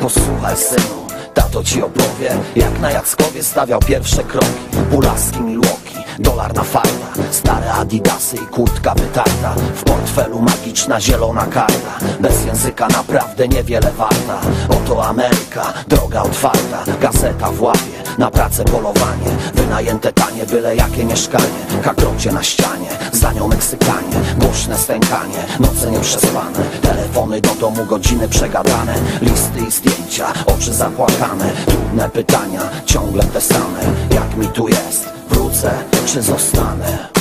Posłuchaj synu, tato ci opowie Jak na Jackowie stawiał pierwsze kroki. Pulaski, Milwaukee, dolar na farta Stare adidasy i kurtka wytarta. W portfelu magiczna zielona karta. Bez języka naprawdę niewiele warta. Oto Ameryka, droga otwarta. Gazeta w łapie, na pracę polowanie. Wynajęte tanie, byle jakie mieszkanie. Kakrocie na ścianie, za nią Meksykanie. Głośne stękanie, noce nieprzespane Telefony do domu, godziny przegadane. Listy i zdjęcia, oczy zapłakane. Trudne pytania, ciągle te same. Jak mi tu jest, wrócę czy zostanę?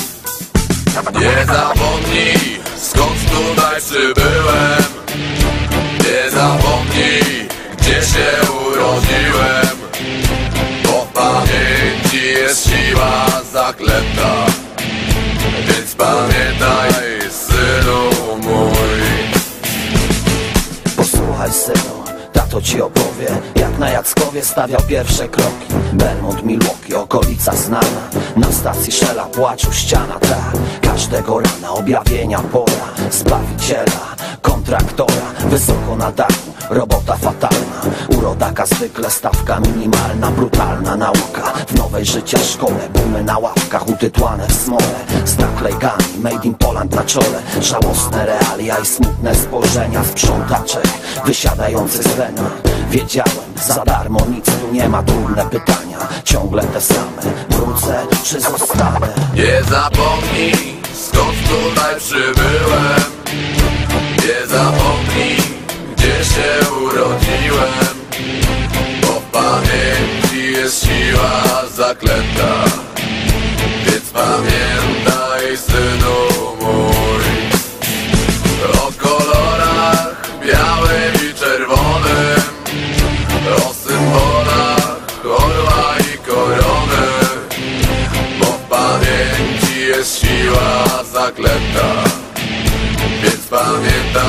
Nie zapomnij, skąd tutaj przybyłem. Nie zapomnij, gdzie się urodziłem. Bo w pamięci jest siła zaklęta. Więc pamiętaj, synu mój. Posłuchaj synu, tato ci opowie. Jak na Jackowie stawiał pierwsze kroki. Belmont, Milwaukee, okolica znana. Na stacji Shella płaczu ściana ta. Każdego rana objawienia pora Zbawiciela, kontraktora Wysoko na dachu, robota fatalna Rodaka zwykle stawka minimalna Brutalna nauka. W nowej życia szkole Bumy na ławkach utytłane w smole. Z naklejkami made in Poland na czole. Żałosne realia i smutne spojrzenia Sprzątaczek wysiadających z wena Wiedziałem, za darmo nic tu nie ma Trudne pytania, ciągle te same Wrócę czy zostanę? Nie zapomnij, skąd tutaj przybyłem zaklęta. Więc pamiętaj, synu mój. O kolorach białym i czerwonym. O symbolach orła i korony. Bo w pamięci jest siła zaklęta. Więc pamiętaj,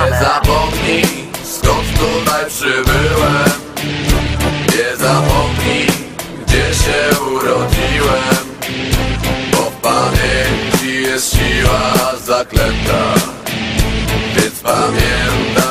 przybyłem. Nie zapomnij, gdzie się urodziłem Bo w pamięci jest siła zaklęta. Więc pamiętaj,